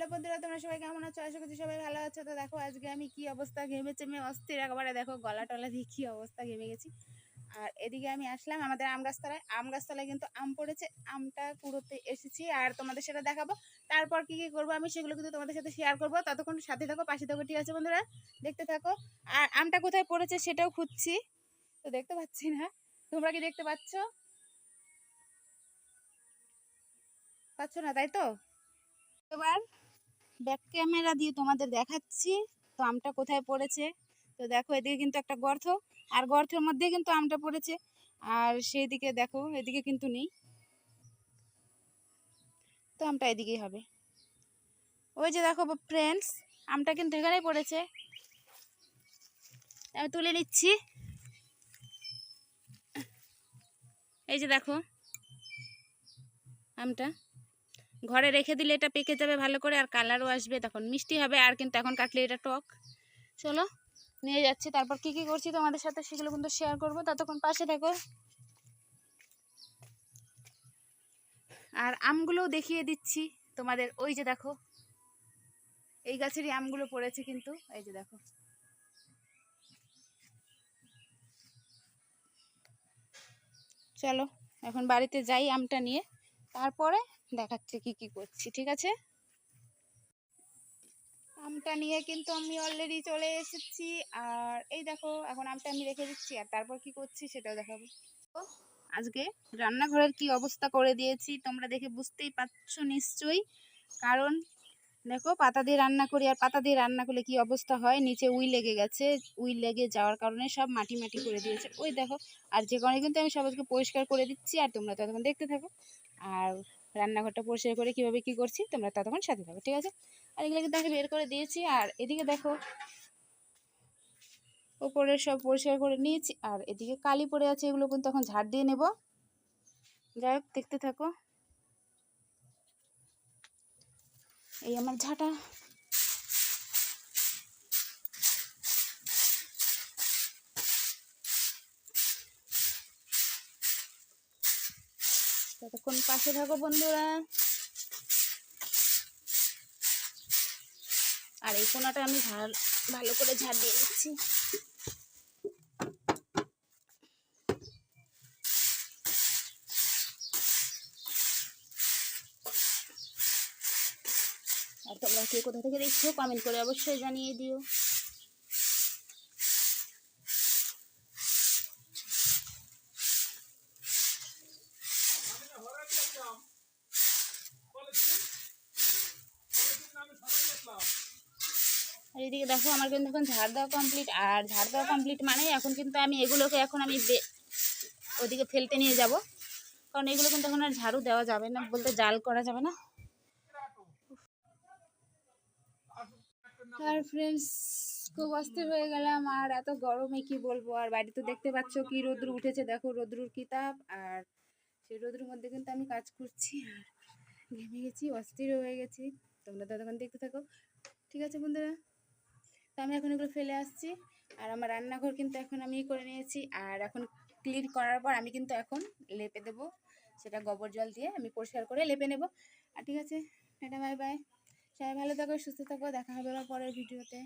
Hello বন্ধুরা, তোমরা সবাই কেমন আছো? আশা করছি সবাই ভালো আছো। তো দেখো, আজকে আমি কি অবস্থা ঘেমেছে, মেয়ে অস্থির। একেবারে দেখো, গলা টলা দিয়ে কী অবস্থা ঘেমে গেছি। আর এদিকে আমি আসলাম আমাদের আম গাছতলায়। আম গাছতলায় কিন্তু আম পড়েছে, আমটা কুড়োতে এসেছি। আর তোমাদের সেটা দেখাবো, তারপর কি কি করব আমি সেগুলো কিন্তু তোমাদের সাথে শেয়ার করব। ততক্ষণ সাথে থাকো, পাশে থাকো, ঠিক আছে বন্ধুরা? দেখতে থাকো। আর আমটা কোথায় পড়েছে সেটাও খুঁজছি। তো দেখতে পাচ্ছি না। তোমরা কি দেখতে পাচ্ছ? পাচ্ছ না, তাই তো? এবার ব্যাক ক্যামেরা দিয়ে তোমাদের দেখাচ্ছি, তো আমটা কোথায় পড়েছে? তো দেখো, এদিকে কিন্তু একটা গর্ত, আর গর্তের মধ্যে কিন্তু আমটা পড়েছে। আর সেই দিকে দেখো, এদিকে কিন্তু নেই। তো আমটা এদিকেই হবে। ওই যে দেখো ফ্রেন্ডস আমটা কিন্তু এখানেই পড়েছে। আমি তুলে নিচ্ছি। এই যে দেখো, আমটা। ঘরে রেখে দিলে এটা পেকে যাবে ভালো করে আর কালারও আসবে, তখন মিষ্টি হবে আর কিন্তু এখন কাটলে এটা টক। চলো, নিয়ে যাচ্ছি। তারপর কি কি করছি তোমাদের সাথে সেগুলো কিন্তু শেয়ার করব। ততক্ষণ পাশে থাকো। আর আমগুলোও দেখিয়ে দিচ্ছি তোমাদের। ওই যে দেখো, এই গাছেরই আমগুলো পড়েছে কিন্তু। এই যে দেখো। চলো, এখন বাড়িতে যাই আমটা নিয়ে। তারপরে দেখাচ্ছে কি কি করছি, ঠিক আছে? আমটা নিয়ে কিন্তু আমি অলরেডি চলে এসেছি। আর এই দেখো, এখন আমটা আমি রেখে দিচ্ছি, আর তারপর কি করছি সেটাও দেখাবো। আজকে রান্নাঘরের কি অবস্থা করে দিয়েছি, তোমরা দেখে বুঝতেই পারছ নিশ্চয়ই। কারণ দেখো, পাতা দিয়ে রান্না করি আর পাতা দিয়ে রান্না করলে কি অবস্থা হয়? নিচে উই লেগে গেছে। উই লেগে যাওয়ার কারণে সব মাটি মাটি করে দিয়েছে। ওই দেখো, আর যে কারণে কিন্তু আমি সবাইকে পরিষ্কার করে দিচ্ছি আর তোমরা ততক্ষণ দেখতে থাকো। আর রান্নাঘরটা পরিষ্কার করে কীভাবে কী করছি, তোমরা ততক্ষণ সাথে থাকো, ঠিক আছে? আর এগুলো কিন্তু আমি বের করে দিয়েছি। আর এদিকে দেখো, ওপরে সব পরিষ্কার করে নিয়েছি। আর এদিকে কালি পড়ে আছে, এগুলো কিন্তু এখন ঝাড় দিয়ে নেব। যাই হোক, দেখতে থাকো। এই আমার ঝাঁটা। ততক্ষণ পাশে থাকো বন্ধুরা। আর এই কোনাটা আমি ভালো করে ঝাড় দিয়ে দিচ্ছি। আর তোমরা কে কোথা থেকে দেখছ কমেন্ট করে অবশ্যই জানিয়ে দিও। আর এদিকে দেখো, আমার কিন্তু এখন ঝাড় দেওয়া কমপ্লিট আর ঝাড় দেওয়া কমপ্লিট মানে এখন কিন্তু আমি এগুলোকে এখন আমি ওদিকে ফেলতে নিয়ে যাব। কারণ এগুলো কিন্তু এখন আর ঝাড়ু দেওয়া যাবে না, বলতে জাল করা যাবে না। আর ফ্রেন্ডস খুব অস্থির হয়ে গেলাম। আর এত গরমে কি বলব? আর বাড়িতে দেখতে পাচ্ছ কি রোদ্রু উঠেছে। দেখো রোদ্রুর কিতাব। আর সেই রোদ্রুর মধ্যে কিন্তু আমি কাজ করছি। আর ঘেমে গেছি, অস্থির হয়ে গেছি। তোমরা ততক্ষণ দেখতে থাকো। ঠিক আছে বন্ধুরা? তো আমি এখন এগুলো ফেলে আসছি। আর আমার রান্নাঘর কিন্তু এখন আমি করে নিয়েছি। আর এখন ক্লিন করার পর আমি কিন্তু এখন লেপে দেবো। সেটা গোবর জল দিয়ে আমি পরিষ্কার করে লেপে নেব। আর ঠিক আছে এটা বাই বাই সবাই ভালো থাকো সুস্থ থাকো দেখা হবে পরের ভিডিওতে।